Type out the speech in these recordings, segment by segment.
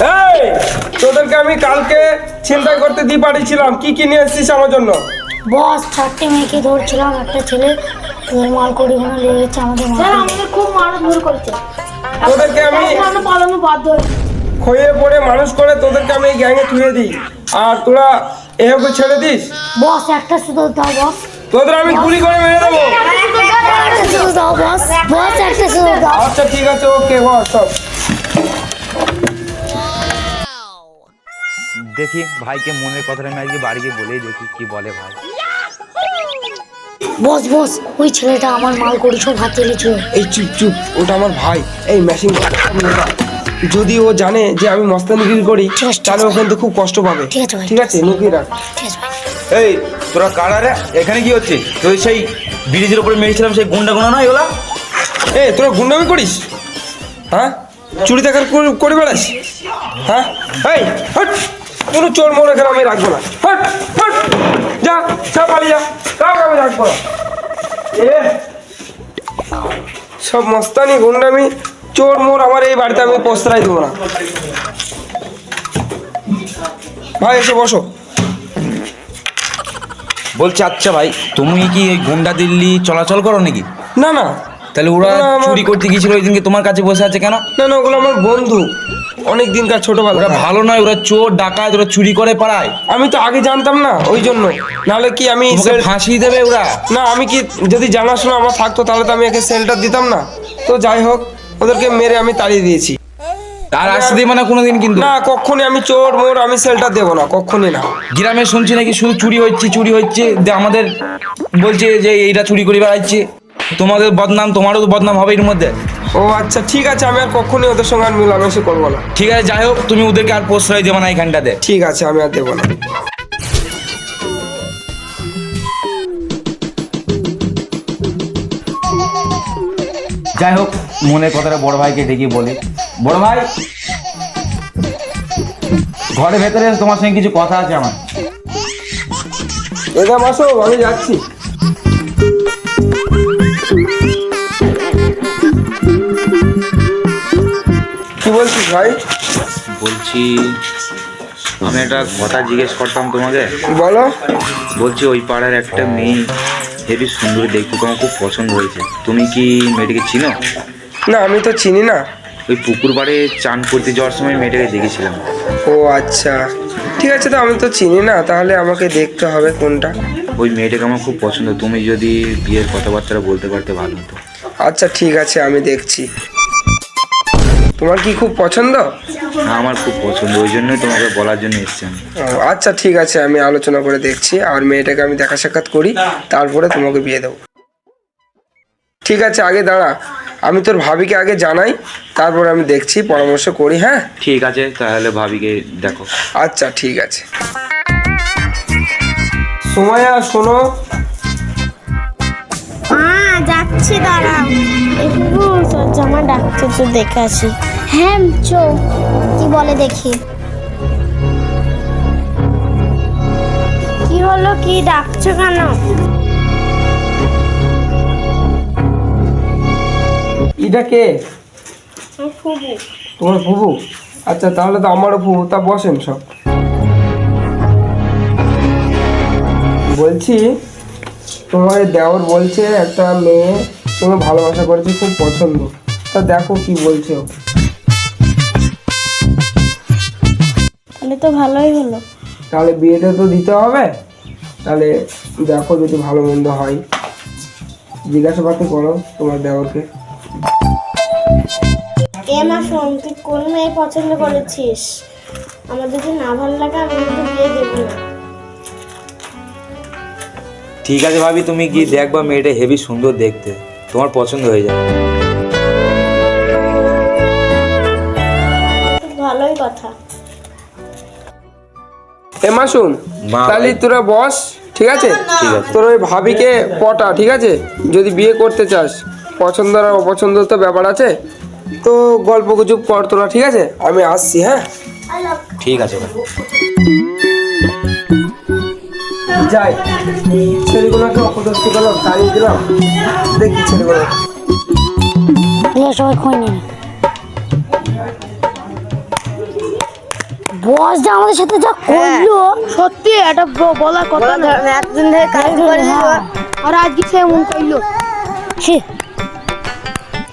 এই তোদেরকে আমি কালকে চিন্তা করতে দিয়ে পাঠিয়েছিলাম। কি কি নিয়ে এসেছিস আমার জন্য? বস চারটে মেয়েকে ধরছিলাম একটা ছেলে। তোর মাল করি কোনো লেগেছে আমাদের স্যার আমাদের খুব মারধর করেছে। তোদেরকে আমি পালানো বাধ্য খইয়ে পড়ে মানুষ করে তোদেরকে আমি এই গ্যাংয়ে তুলে দিই। আর তোরা এভাবে ছেড়ে দিস? বস একটা শুধু দাও বস। তোদের আমি গুলি করে মেরে দেবো। একটা শুধু দাও বস। বস একটা শুধু দাও। আচ্ছা ঠিক আছে ওকে বস সব দেখি ভাইকে মনের কথাটা আমি আজকে বাড়ি গিয়ে বলেই দেখি কি বলে ভাই। বস বস ওই ছেলেটা আমার মাল করি সব হাতে এই চুপ চুপ ওটা আমার ভাই। এই মেশিন যদি ও জানে যে আমি মস্তানিগিরি করি তাহলে ও কিন্তু খুব কষ্ট পাবে। ঠিক আছে ঠিক আছে লুকিয়ে রাখ। ঠিক এই তোরা কারা রে? এখানে কি হচ্ছে? তুই সেই ব্রিজের উপরে মেরেছিলাম সেই গুন্ডা গুনা নয় ওলা এ তোরা গুন্ডামি করিস? হ্যাঁ? চুরি দেখার করে- করে বেড়াস? হ্যাঁ? এই হট! কোনো চোর মোর এখানে আমি রাখব না। Hot hot. যা যা পালিয়ে যা। কাউকে আমি রাখব। না এ সব মস্তানি গুন্ডামি চোর মোর আমার এই বাড়িতে আমি প্রস্তারাই দেবো না। ভাই এসে বসো। বলছি আচ্ছা ভাই তুমি কি এই গুন্ডা দিল্লি চলাচল করো নাকি? না না। তাহলে ওরা চুরি করতে গিয়েছিল ওই দিনকে তোমার কাছে বসে আছে কেন? না না ওগুলো আমার বন্ধু। অনেক দিনকার ছোটবেলা। ওরা ভালো নয় ওরা চোর ডাকাত ওরা চুরি করে পাড়ায়। আমি তো আগে জানতাম না ওই জন্য। নাহলে কি আমি সেল- ফাঁসি দেবে ওরা? না আমি কি যদি জানাশোনা আমার থাকতো তাহলে তো আমি একে সেলটা দিতাম না। তো যাই হোক ওদেরকে মেরে আমি তাড়িয়ে দিয়েছি। আর আসতে দিবে না কোনোদিন কিন্তু না কখনই আমি চোর মোর আমি সেলটা দেবো না কখনই না। গ্রামে শুনছি নাকি শুধু চুরি হচ্ছে চুরি হচ্ছে যে আমাদের বলছে যে এইটা চুরি করে বেড়াচ্ছে। তোমাদের বদনাম তোমারও তো বদনাম হবে এর মধ্যে। ও আচ্ছা ঠিক আছে আমি আর কখনই ওদের সঙ্গে আর মিলামেশা করব না। ঠিক আছে যাই হোক তুমি ওদেরকে আর প্রশ্রয় দেবে না এখানটাতে ঠিক আছে আমি আর দেবো না। যাই হোক মনের কথাটা বড় ভাইকে ডেকে বলি। বড় ভাই ঘরের ভেতরে তোমার সঙ্গে কিছু কথা আছে আমার। এটা মাসো আমি যাচ্ছি। বলছিস ভাই? বলছি আমি একটা কথা জিজ্ঞেস করতাম তোমাকে। বলো? বলছি ওই পাড়ার একটা মেয়ে হেবি সুন্দর দেখতে তোমার খুব পছন্দ হয়েছে। তুমি কি মেয়েটিকে চিনো? না আমি তো চিনি না। ওই পুকুর পাড়ে চান করতে যাওয়ার সময় মেয়েটাকে দেখেছিলাম। ও আচ্ছা। ঠিক আছে তো আমি তো চিনি না তাহলে আমাকে দেখতে হবে কোনটা। ওই মেয়েটাকে আমার খুব পছন্দ তুমি যদি বিয়ের কথাবার্তা বলতে পারতে ভালো হতো। আচ্ছা ঠিক আছে আমি দেখছি। তোমার কি খুব পছন্দ? হ্যাঁ আমার খুব পছন্দ ওই জন্যই তোমাকে বলার জন্য এসছি আমি। আচ্ছা ঠিক আছে আমি আলোচনা করে দেখছি আর মেয়েটাকে আমি দেখা সাক্ষাৎ করি তারপরে তোমাকে বিয়ে দেবো। ঠিক আছে আগে দাঁড়া আমি তোর ভাবিকে আগে জানাই তারপরে আমি দেখছি পরামর্শ করি হ্যাঁ? ঠিক আছে তাহলে ভাবিকে দেখো। আচ্ছা ঠিক আছে। সময়া শোনো। যাচ্ছি একটু জামা ডাকছে তো দেখে আসি। হ্যাঁ চো কি বলে দেখি। কি হলো কি ডাকছো কেন? এটা কে? ফুবু। তোমার ফুবু? আচ্ছা তাহলে তো আমারও ফুবু তা বসেন সব। বলছি তোমার দেওর বলছে একটা মেয়ে তুমি ভালোবাসা করেছে খুব পছন্দ। তা দেখো কি বলছে ও। তাহলে তো ভালোই হলো। তাহলে বিয়েটা তো দিতে হবে। তাহলে দেখো যদি ভালো মন্দ হয়। জিজ্ঞাসাবাদ করো তোমার মা শোন তুই কোন মেয়ে পছন্দ করেছিস? আমার যদি না ভালো লাগে আমি কিন্তু বিয়ে দেবো না। ঠিক আছে ভাবি তুমি কি দেখবা মেয়েটা হেভি সুন্দর দেখতে। তোমার পছন্দ হয়ে যাবে। কথা। এ মাসুম তাহলে তোরা বস ঠিক আছে? ঠিক আছে। তোর ওই ভাবিকে পটা ঠিক আছে? যদি বিয়ে করতে চাস পছন্দ আর অপছন্দ তো ব্যাপার আছে। তো গল্প গুজব কর তোরা ঠিক আছে? আমি আসছি হ্যাঁ? ঠিক আছে যাই। ছেলেগুলোকে অপদস্থ করলাম তাড়িয়ে দিলাম। দেখি ছেলেগুলো। সবাই খোঁজ নিয়ে বস যা আমাদের সাথে যা করল। সত্যি এটা বলার কথা না। একদিন ধরে কাজ করে হ্যাঁ। আর আজকে সে এমন করল।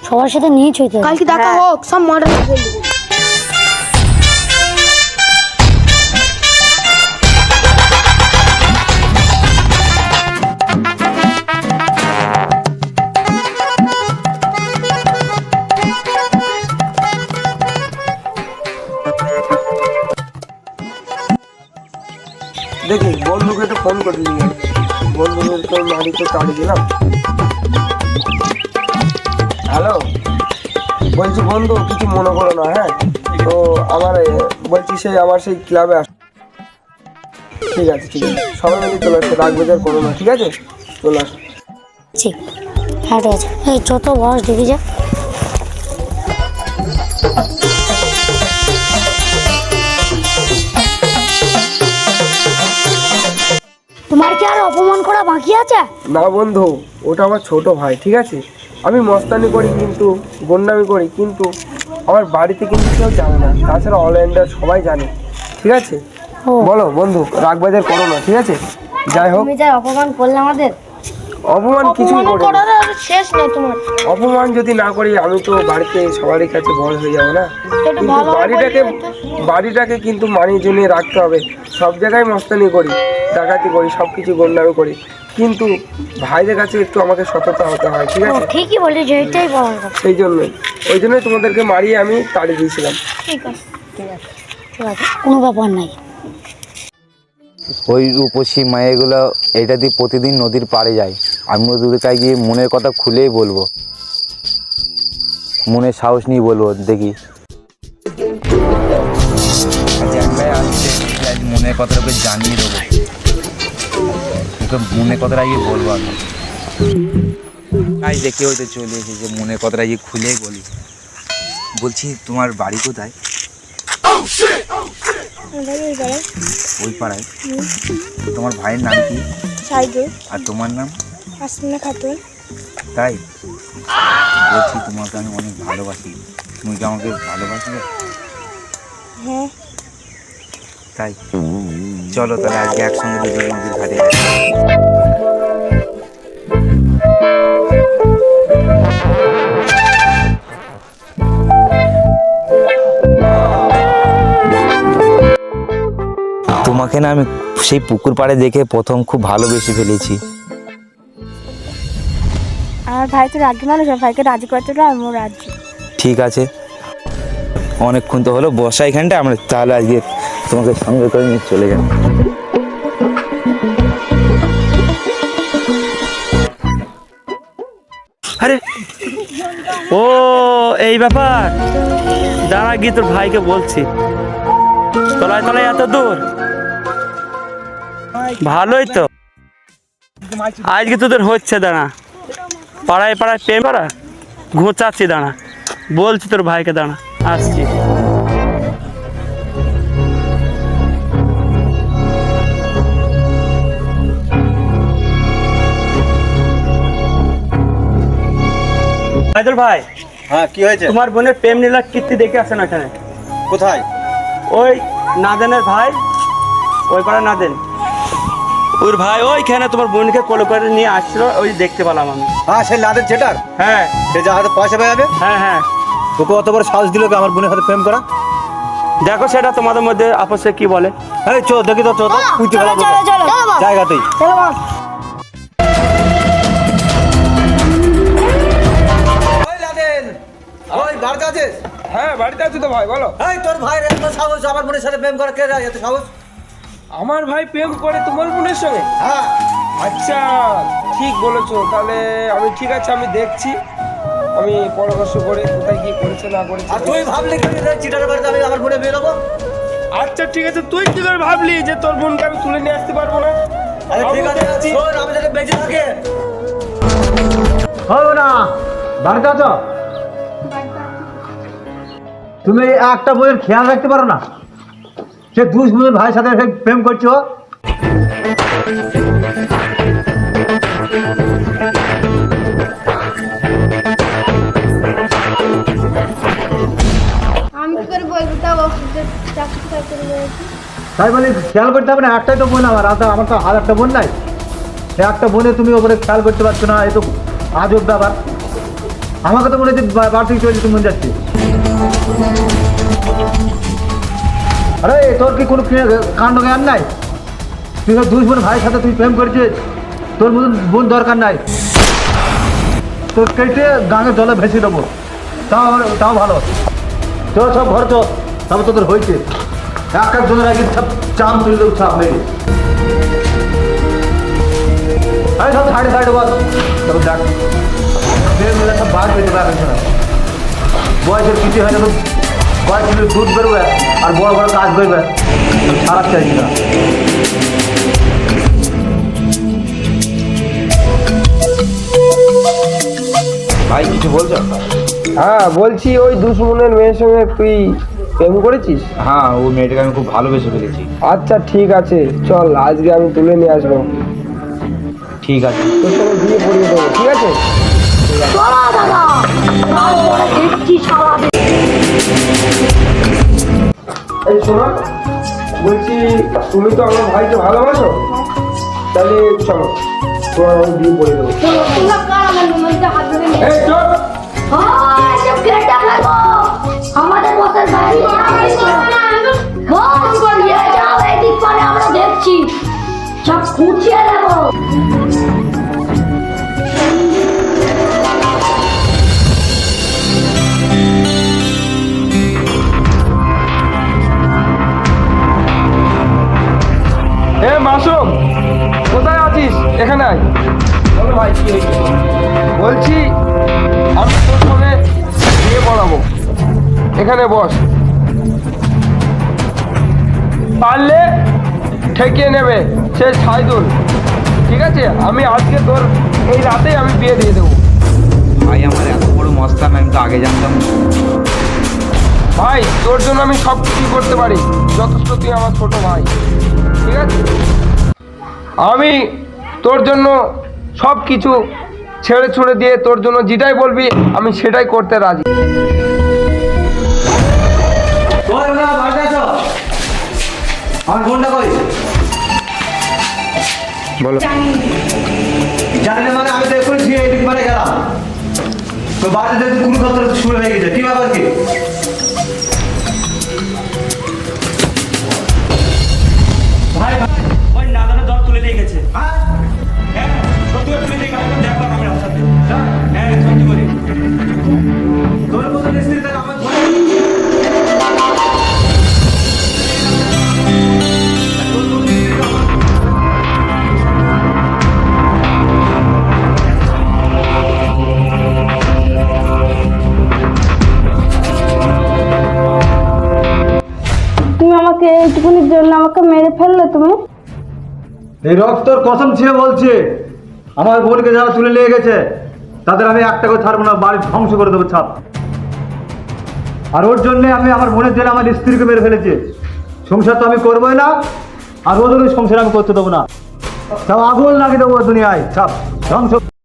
সবার সাথে নিয়ে চলতে। কালকে দেখা হোক সব মডেল দেখি, বন্ধুকে তো ফোন করে নিয়ে বন্ধুকে তো বাড়িতে তাড়ি দিলাম। হ্যালো বলছি, বন্ধু, কিছু মনে করো না হ্যাঁ? তো আমার বলছি সেই আমার সেই ক্লাবে আস ঠিক আছে ঠিক আছে। সবাই মিলে চলে আসছে রাগ বেজার করো না, ঠিক আছে? চলে আসো। ঠিক হ্যাঁ ঠিক আছে। এই যত বস দেখি যা। তোমার কি আর অপমান করা বাকি আছে? না বন্ধু ওটা আমার ছোট ভাই ঠিক আছে? আমি মস্তানি করি কিন্তু গন্ডামি করি কিন্তু আমার বাড়িতে কিন্তু কেউ জানে না। তাছাড়া অলরাউন্ডার সবাই জানে ঠিক আছে। বলো বন্ধু রাগবাজার করো না ঠিক আছে? যাই হোক। তুমি যা অপমান করলে আমাদের অপমান কিছুই করি না। করার শেষ নেই তোমার। অপমান যদি না করি আমি তো বাড়িতে সবারই কাছে বড় হয়ে যাব না? কিন্তু বাড়িটাকে বাড়িটাকে কিন্তু মানিয়ে জমিয়ে রাখতে হবে। সব জায়গায় মস্তানি করি ডাকাতি করি সব কিছু গন্ডামি করি। কিন্তু ভাইদের কাছে একটু আমাকে সতর্ক হতে হয় ঠিক আছে? ঠিকই বলি যে এটাই বলার কথা। সেই জন্যই। ওই জন্যই তোমাদেরকে মারিয়ে আমি তাড়িয়ে দিয়েছিলাম। ঠিক আছে ঠিক আছে। কোনো ব্যাপার নাই। ওই রূপসী মায়েগুলো এটা দিয়ে প্রতিদিন নদীর পাড়ে যায়। আমি ওদের কাছে গিয়ে মনের কথা খুলেই বলব। মনে সাহস নিয়ে বলব, দেখি। মনের কথাটা ওকে জানিয়ে দেবো। ওকে মনের কথাটা গিয়ে বলব আমি আজ দেখে হয়তো চলে এসেছে, মনের কথাটা গিয়ে খুলেই বলি। বলছি, তোমার বাড়ি কোথায়? ওই পাড়ায়। তোমার ভাইয়ের নাম কি? আর তোমার নাম? আসমিনা খাতুন। তাই? বলছি তোমাকে আমি অনেক ভালোবাসি। তুমি কি আমাকে ভালোবাসবে? হ্যাঁ। তাই? চলো তাহলে আজকে একসঙ্গে দুজন নদীর ঘাটে তোমাকে না আমি সেই পুকুর পাড়ে দেখে প্রথম খুব ভালোবেসে ফেলেছি। আমার ভাই তো রাজি মানুষ ভাইকে রাজি করতে না আমি রাজি। ঠিক আছে। অনেকক্ষণ তো হলো বসা এখানটা আমরা তাহলে আজকে তোমাকে সঙ্গে করে নিয়ে চলে যাব। আরে ও এই ব্যাপার। দাঁড়া গিয়ে তোর ভাইকে বলছি। তলায় তলায় এত দূর। ভালোই তো। আজকে তোদের হচ্ছে দাঁড়া। পাড়ায় পাড়ায় প্রেম করা? ঘুচাচ্ছি দাঁড়া। বলছি তোর ভাইকে দাঁড়া। আসছি। ফাইজল ভাই হ্যাঁ কি হয়েছে? তোমার বোনের প্রেম নীলা কীর্তি দেখে আসে না এখানে কোথায়? ওই নাদেনের ভাই ওই পাড়া নাদেন। ওর ভাই ওইখানে তোমার বোনকে কল করে নিয়ে আসছিল ওই দেখতে পেলাম আমি। হ্যাঁ সেই লাদের যেটার হ্যাঁ। সে যা হাতে পয়সা পেয়ে যাবে? হ্যাঁ হ্যাঁ। তোকে অত বড় সাহস দিল কি আমার বোনের সাথে প্রেম করা? দেখো সেটা তোমাদের মধ্যে আপসে কি বলে? এই চো দেখি তো চো তো কুইতে গেলাম জায়গাতেই ওই লাদেন ওই বাড়িতে আছিস? হ্যাঁ বাড়িতে আছো তো ভাই বলো। এই তোর ভাইয়ের এত সাহস আমার বোনের সাথে প্রেম করা কে এত সাহস? আমার ভাই প্রেম করে তোমার বোনের সঙ্গে? হ্যাঁ। আচ্ছা ঠিক বলেছ। তাহলে আমি ঠিক আছে আমি দেখছি। আমি পরামর্শ করে কোথায় কি করেছে না করেছে। আর তুই ভাবলি কি চিটার বাড়িতে আমি আমার বোনে বিয়ে দেবো? আচ্ছা ঠিক আছে তুই কি করে ভাবলি যে তোর বোনকে আমি তুলে নিয়ে আসতে পারব না? আরে ঠিক আছে শোন আমি যদি বেঁচে থাকে। হবে না বাড়িতে আছো? তুমি একটা বইয়ের খেয়াল রাখতে পারো না। সে দুষ বোনের ভাইয়ের সাথে সে প্রেম করছ? তাই বলি খেয়াল করতে হবে না একটাই তো বোন আমার আর আমার তো আর একটা বোন নাই। একটা বোনে তুমি ওপরে খেয়াল করতে পারছ না এ তো আজব ব্যাপার। আমাকে তো মনে হচ্ছে বাড়ি থেকে চলে মন যাচ্ছে। আরে তোর কি কোনো কাণ্ড জ্ঞান নাই? তুই তো দুই বোন ভাইয়ের সাথে তুই প্রেম করছিস। তোর মতন বোন দরকার নাই। তোর কেটে গাঙে জলে ভেসে দেবো। তাও তাও ভালো। তোর সব ঘর তো তারপর তোদের হয়েছে এক এক জনের আগে সব চাম তুলে দেবো, ছাপ মেরে। আরে, সব সাইডে সাইডে বল তারপর দেখ। বের মিলে সব বার হয়ে যাবে বয়সের কিছু হয় না তো বয়সের দুধ বেরোবে আর বড় বড় কাজ করবে খারাপ চাইছি না। ভাই কিছু বলছো? হ্যাঁ বলছি ওই দুশ্মনের মেয়ের সঙ্গে তুই প্রেম করেছিস? হ্যাঁ ও মেয়েটাকে আমি খুব ভালোবেসে ফেলেছি। আচ্ছা ঠিক আছে চল আজকে আমি তুলে নিয়ে আসব। ঠিক আছে। তোর সঙ্গে বিয়ে পড়িয়ে দেবো ঠিক আছে? দাদা এই শোনো বলছি তুমি তো আমার ভাইকে ভালোবাসো? তাহলে চলো, তোমার আমি বিয়ে পড়িয়ে দেবো। হ্যাঁ। আমাদের বসের গাড়ি এখানে বস। পারলে ঠেকিয়ে নেবে সে সাইদুল। ঠিক আছে? আমি আজকে তোর এই রাতেই আমি বিয়ে দিয়ে দেবো। ভাই আমার এত বড় মস্তান আমি তো আগে জানতাম ভাই তোর জন্য আমি সব কিছু করতে পারি যথেষ্ট তুই আমার ছোট ভাই। ঠিক আছে? আমি তোর জন্য সব কিছু ছেড়ে ছুড়ে দিয়ে তোর জন্য যেটাই বলবি আমি সেটাই করতে রাজি। আমার ফোনটা কই? বলো। জানলে মানে আমি তো এখন ঝিয়ে এদিক মানে গেলাম। তো বাড়িতে দেখি কথা শুরু হয়ে গেছে। কি ব্যাপার কি? ভাই ভাই ওই নাদানের দর তুলে নিয়ে গেছে? হ্যাঁ? এইটুকুনির জন্য আমাকে মেরে ফেললে তুমি? এই রক্তর কসম ছিল বলছে। আমার বোনকে যারা তুলে নিয়ে গেছে, তাদের আমি একটা করে ছাড়বো না, বাড়ি ধ্বংস করে দেবো ছাপ আর ওর জন্য আমি আমার বোনের জন্য আমার স্ত্রীকে মেরে ফেলেছি। সংসার তো আমি করবোই না, আর ওদের সংসার আমি করতে দেবো না। সব আগুন লাগিয়ে দেবো দুনিয়ায় ছাপ ধ্বংস